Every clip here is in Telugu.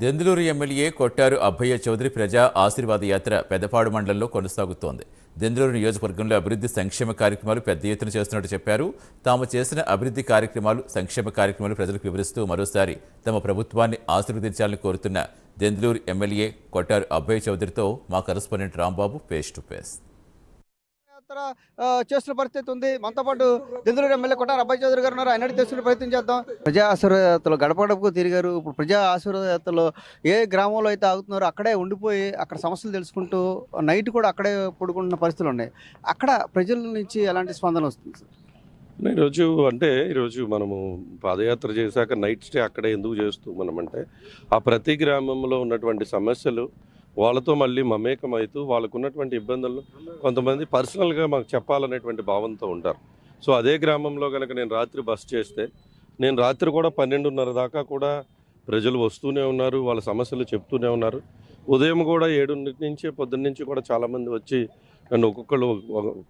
దెందులూరు ఎమ్మెల్యే కొట్టారు అబ్బయ్య చౌదరి ప్రజా ఆశీర్వాద యాత్ర పెద్దపాడు మండలంలో కొనసాగుతోంది. దెందులూరు నియోజకవర్గంలో అభివృద్ధి సంక్షేమ కార్యక్రమాలు పెద్ద ఎత్తున చేస్తున్నట్టు చెప్పారు. తాము చేసిన అభివృద్ధి కార్యక్రమాలు సంక్షేమ కార్యక్రమాలు ప్రజలకు వివరిస్తూ మరోసారి తమ ప్రభుత్వాన్ని ఆశీర్వదించాలని కోరుతున్న దెందులూరు ఎమ్మెల్యే కొట్టారు అబ్బయ్య చౌదరితో మా correspondent Rambabu face to face. యాత్ర ఆ, చేస్తున్న పరిస్థితి ఉంది. మనతో పాటు దెందులూరు ఎమ్మెల్యే కొట్టారు. అబ్బాయి చౌదరి గారు ఉన్నారు. ఆయన తెస్తున్న ప్రయత్నం చేద్దాం. ప్రజా ఆశీర్వాదయాత్రలో గడప గడపకు తిరిగారు. ఇప్పుడు ప్రజా ఆశీర్వాదయాత్రలో ఏ గ్రామంలో అయితే ఆగుతున్నారో అక్కడే ఉండిపోయి అక్కడ సమస్యలు తెలుసుకుంటూ నైట్ కూడా అక్కడే పడుకుంటున్న పరిస్థితులు ఉన్నాయి. అక్కడ ప్రజల నుంచి ఎలాంటి స్పందన వస్తుంది సార్? ఈరోజు అంటే ఈరోజు మనము పాదయాత్ర చేశాక నైట్ స్టే అక్కడే ఎందుకు చేస్తూ మనమంటే ఆ ప్రతి గ్రామంలో ఉన్నటువంటి సమస్యలు వాళ్ళతో మళ్ళీ మమేకం అవుతూ వాళ్ళకు ఉన్నటువంటి ఇబ్బందులు కొంతమంది పర్సనల్గా మాకు చెప్పాలనేటువంటి భావంతో ఉంటారు. సో అదే గ్రామంలో కనుక నేను రాత్రి బస్ చేస్తే నేను రాత్రి కూడా పన్నెండున్నర దాకా కూడా ప్రజలు వస్తూనే ఉన్నారు వాళ్ళ సమస్యలు చెప్తూనే ఉన్నారు. ఉదయం కూడా ఏడున్నటి నుంచి పొద్దున్న నుంచి కూడా చాలామంది వచ్చి నన్ను ఒక్కొక్కళ్ళు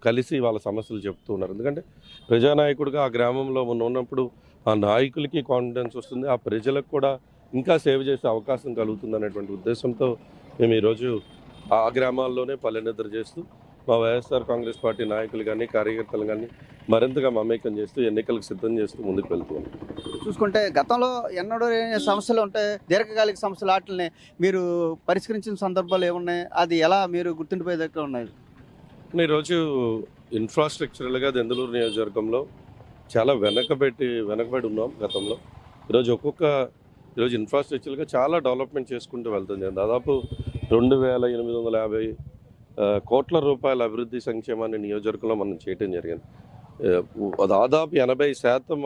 కలిసి వాళ్ళ సమస్యలు చెప్తూ ఉన్నారు. ఎందుకంటే ప్రజానాయకుడిగా ఆ గ్రామంలో ఉన్నప్పుడు ఆ నాయకులకి కాన్ఫిడెన్స్ వస్తుంది ఆ ప్రజలకు కూడా ఇంకా సేవ చేసే అవకాశం కలుగుతుంది అనేటువంటి ఉద్దేశంతో మేము ఈరోజు ఆ గ్రామాల్లోనే పల్లెనిద్ర చేస్తూ మా వైఎస్ఆర్ కాంగ్రెస్ పార్టీ నాయకులు కానీ కార్యకర్తలు కానీ మరింతగా మమేకం చేస్తూ ఎన్నికలకు సిద్ధం చేస్తూ ముందుకు వెళ్తూ చూసుకుంటే గతంలో ఎన్నడూ లేని సమస్యలు ఉంటాయి దీర్ఘకాలిక సమస్యలు వాటిని మీరు పరిష్కరించిన సందర్భాలు ఏమున్నాయి? అది ఎలా మీరు గుర్తుండిపోయేదట్టు ఉన్నాయి? ఈరోజు ఇన్ఫ్రాస్ట్రక్చరల్గా దెందులూరు నియోజకవర్గంలో చాలా వెనకబెట్టి వెనకబడి ఉన్నాం గతంలో. ఈరోజు ఒక్కొక్క ఈరోజు ఇన్ఫ్రాస్ట్రక్చర్గా చాలా డెవలప్మెంట్ చేసుకుంటూ వెళ్తుంది. దాదాపు రెండు వేల ఎనిమిది వందల యాభై కోట్ల రూపాయల అభివృద్ధి సంక్షేమాన్ని నియోజకవర్గంలో మనం చేయటం జరిగింది. దాదాపు ఎనభై శాతం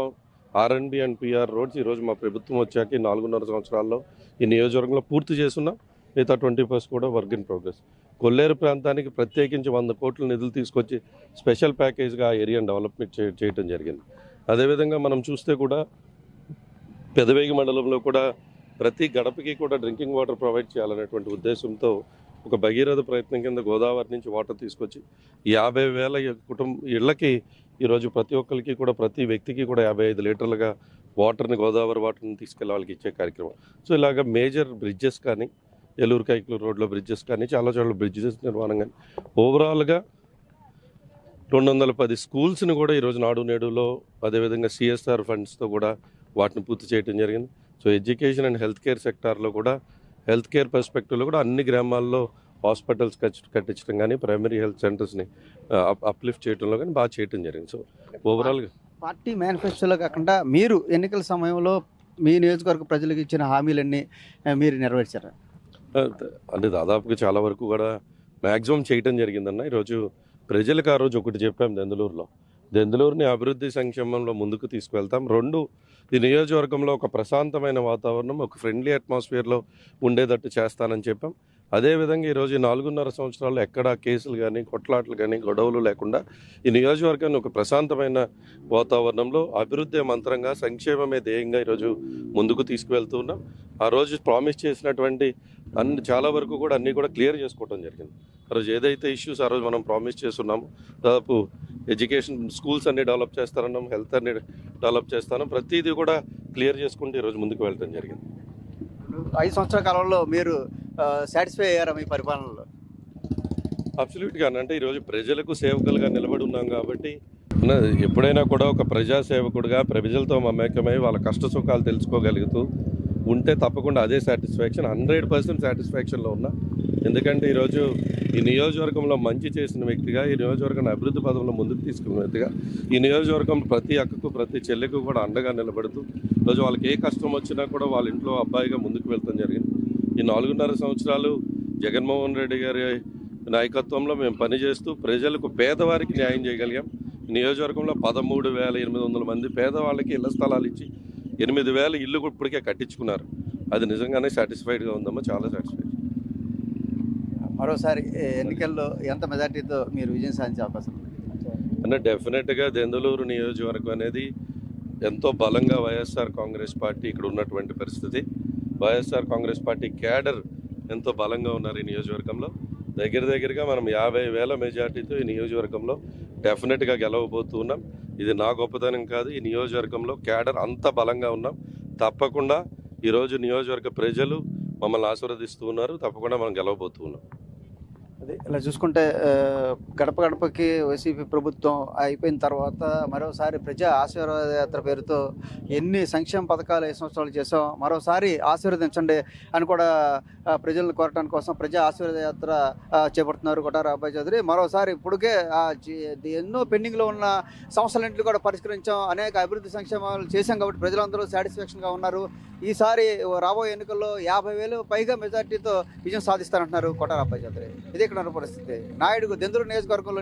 ఆర్ఎన్బి అండ్ పిఆర్ రోడ్స్ ఈరోజు మా ప్రభుత్వం వచ్చాక ఈ నాలుగున్నర సంవత్సరాల్లో ఈ నియోజకవర్గంలో పూర్తి చేస్తున్నాం. మిగతా ట్వంటీ ఫస్ట్ కూడా వర్క్ ఇన్ ప్రోగ్రెస్. కొల్లేరు ప్రాంతానికి ప్రత్యేకించి వంద కోట్ల నిధులు తీసుకొచ్చి స్పెషల్ ప్యాకేజ్గా ఆ ఏరియాను డెవలప్మెంట్ చే చేయటం జరిగింది. అదేవిధంగా మనం చూస్తే కూడా పెదవేగి మండలంలో కూడా ప్రతి గడపకి కూడా డ్రింకింగ్ వాటర్ ప్రొవైడ్ చేయాలనేటువంటి ఉద్దేశంతో ఒక భగీరథ ప్రయత్నం కింద గోదావరి నుంచి వాటర్ తీసుకొచ్చి యాభై వేల కుటుంబ ఇళ్ళకి ఈరోజు ప్రతి ఒక్కరికి కూడా ప్రతి వ్యక్తికి కూడా యాభై ఐదు లీటర్లుగా వాటర్ని గోదావరి వాటర్ని తీసుకెళ్ళి వాళ్ళకి ఇచ్చే కార్యక్రమం. సో ఇలాగ మేజర్ బ్రిడ్జెస్ కానీ ఏలూరు కైకులూరు రోడ్లో బ్రిడ్జెస్ కానీ చాలా చోట్ల బ్రిడ్జెస్ నిర్మాణం కానీ ఓవరాల్గా రెండు వందల పది స్కూల్స్ని కూడా ఈరోజు నాడు నేడులో అదేవిధంగా సిఎస్ఆర్ ఫండ్స్తో కూడా వాటిని పూర్తి చేయడం జరిగింది. So education and health care సెక్టార్లో కూడా హెల్త్ కేర్ పర్స్పెక్టివ్లో కూడా అన్ని గ్రామాల్లో హాస్పిటల్స్ కట్టి కట్టించడం కానీ ప్రైమరీ హెల్త్ సెంటర్స్ని అప్లిఫ్ట్ చేయడంలో కానీ బాగా చేయడం జరిగింది. సో ఓవరాల్గా పార్టీ మేనిఫెస్టోలో కాకుండా మీరు ఎన్నికల సమయంలో మీ నియోజకవర్గ ప్రజలకు ఇచ్చిన హామీలన్నీ మీరు నెరవేర్చారు? అంటే దాదాపుగా చాలా వరకు కూడా మ్యాక్సిమం చేయటం జరిగిందన్న. ఈరోజు ప్రజలకు ఆ రోజు ఒకటి చెప్పాం దెందులూరులో దెందులూరుని అభివృద్ధి సంక్షేమంలో ముందుకు తీసుకువెళ్తాం. రెండు ఈ నియోజకవర్గంలో ఒక ప్రశాంతమైన వాతావరణం ఒక ఫ్రెండ్లీ అట్మాస్ఫియర్లో ఉండేటట్టు చేస్తానని చెప్పాం. అదేవిధంగా ఈరోజు నాలుగున్నర సంవత్సరాల్లో ఎక్కడా కేసులు కానీ కొట్లాట్లు కానీ గొడవలు లేకుండా ఈ నియోజకవర్గాన్ని ఒక ప్రశాంతమైన వాతావరణంలో అభివృద్ధి మంత్రంగా సంక్షేమమే ధ్యేయంగా ఈరోజు ముందుకు తీసుకువెళ్తూ ఉన్నాం. ఆ రోజు ప్రామిస్ చేసినటువంటి అన్ని చాలా వరకు కూడా అన్నీ కూడా క్లియర్ చేసుకోవడం జరిగింది. ఆ రోజు ఏదైతే ఇష్యూస్ ఆ రోజు మనం ప్రామిస్ చేస్తున్నామో దాదాపు ఎడ్యుకేషన్ స్కూల్స్ అన్ని డెవలప్ చేస్తారన్నాం హెల్త్ అన్ని డెవలప్ చేస్తాను. ప్రతిదీ కూడా క్లియర్ చేసుకుంటూ ఈరోజు ముందుకు వెళ్ళడం జరిగింది. ఐదు సంవత్సరాల కాలంలో మీరు సాటిస్ఫై అయ్యారా మీ పరిపాలనలో? అబ్సల్యూట్గా అంటే ఈరోజు ప్రజలకు సేవకులుగా నిలబడి ఉన్నాం కాబట్టి ఎప్పుడైనా కూడా ఒక ప్రజా సేవకుడిగా ప్రజలతో మమేకమై వాళ్ళ కష్ట సుఖాలు తెలుసుకోగలుగుతూ ఉంటే తప్పకుండా అదే సాటిస్ఫాక్షన్ హండ్రెడ్ పర్సెంట్ సాటిస్ఫాక్షన్లో ఉన్నా. ఎందుకంటే ఈరోజు ఈ నియోజకవర్గంలో మంచి చేసిన వ్యక్తిగా ఈ నియోజకవర్గాన్ని అభివృద్ధి పదంలో ముందుకు తీసుకున్న వ్యక్తిగా ఈ నియోజకవర్గం ప్రతి అక్కకు ప్రతి చెల్లెకు కూడా అండగా నిలబడుతూ ఈరోజు వాళ్ళకి ఏ కష్టం వచ్చినా కూడా వాళ్ళ ఇంట్లో అబ్బాయిగా ముందుకు వెళ్తాం జరిగింది. ఈ నాలుగున్నర సంవత్సరాలు జగన్మోహన్ రెడ్డి గారి నాయకత్వంలో మేము పనిచేస్తూ ప్రజలకు పేదవారికి న్యాయం చేయగలిగాం. నియోజకవర్గంలో పదమూడు వేల ఎనిమిది వందల మంది పేదవాళ్ళకి ఇళ్ళ స్థలాలు ఇచ్చి ఎనిమిది వేల ఇల్లు కూడా ఇప్పటికే కట్టించుకున్నారు. అది నిజంగానే సాటిస్ఫైడ్గా ఉందమ్మా చాలా సాటిస్ఫైడ్ మరోసారి ఎన్నికల్లో ఎంత మెజార్టీతో మీరు విజయం సాధించే అవకాశం అంటే డెఫినెట్గా దెందులూరు నియోజకవర్గం అనేది ఎంతో బలంగా వైఎస్ఆర్ కాంగ్రెస్ పార్టీ ఇక్కడ ఉన్నటువంటి పరిస్థితి. వైఎస్ఆర్ కాంగ్రెస్ పార్టీ క్యాడర్ ఎంతో బలంగా ఉన్నారు ఈ నియోజకవర్గంలో. దగ్గర దగ్గరగా మనం యాభై వేల మెజార్టీతో ఈ నియోజకవర్గంలో డెఫినెట్గా గెలవబోతూ ఉన్నాం. ఇది నా గొప్పతనం కాదు. ఈ నియోజకవర్గంలో క్యాడర్ అంత బలంగా ఉన్నాం. తప్పకుండా ఈరోజు నియోజకవర్గ ప్రజలు మమ్మల్ని ఆశీర్వదిస్తూ ఉన్నారు. తప్పకుండా మనం గెలవబోతూ ఉన్నాం. అదే ఇలా చూసుకుంటే గడప గడపకి వైసీపీ ప్రభుత్వం అయిపోయిన తర్వాత మరోసారి ప్రజా ఆశీర్వాద యాత్ర పేరుతో ఎన్ని సంక్షేమ పథకాలు ఐదు సంవత్సరాలు చేసాం మరోసారి ఆశీర్వదించండి అని కూడా ప్రజలను కోరటం కోసం ప్రజా ఆశీర్వాద యాత్ర చేపడుతున్నారు కొట్టారు అబ్బాయి చౌదరి. మరోసారి ఇప్పటికే ఎన్నో పెండింగ్లో ఉన్న సమస్యలన్నింటినీ కూడా పరిష్కరించాం అనేక అభివృద్ధి సంక్షేమాలు చేశాం కాబట్టి ప్రజలందరూ సాటిస్ఫాక్షన్గా ఉన్నారు. ఈసారి రాబోయే ఎన్నికల్లో యాభై వేలు పైగా మెజార్టీతో విజయం సాధిస్తారంటున్నారు కొట్టారు అబ్బాయి చౌదరి. ఇది ఇక్కడ పరిస్థితి. నాయుడుకు దెందులు నియోజకవర్గంలో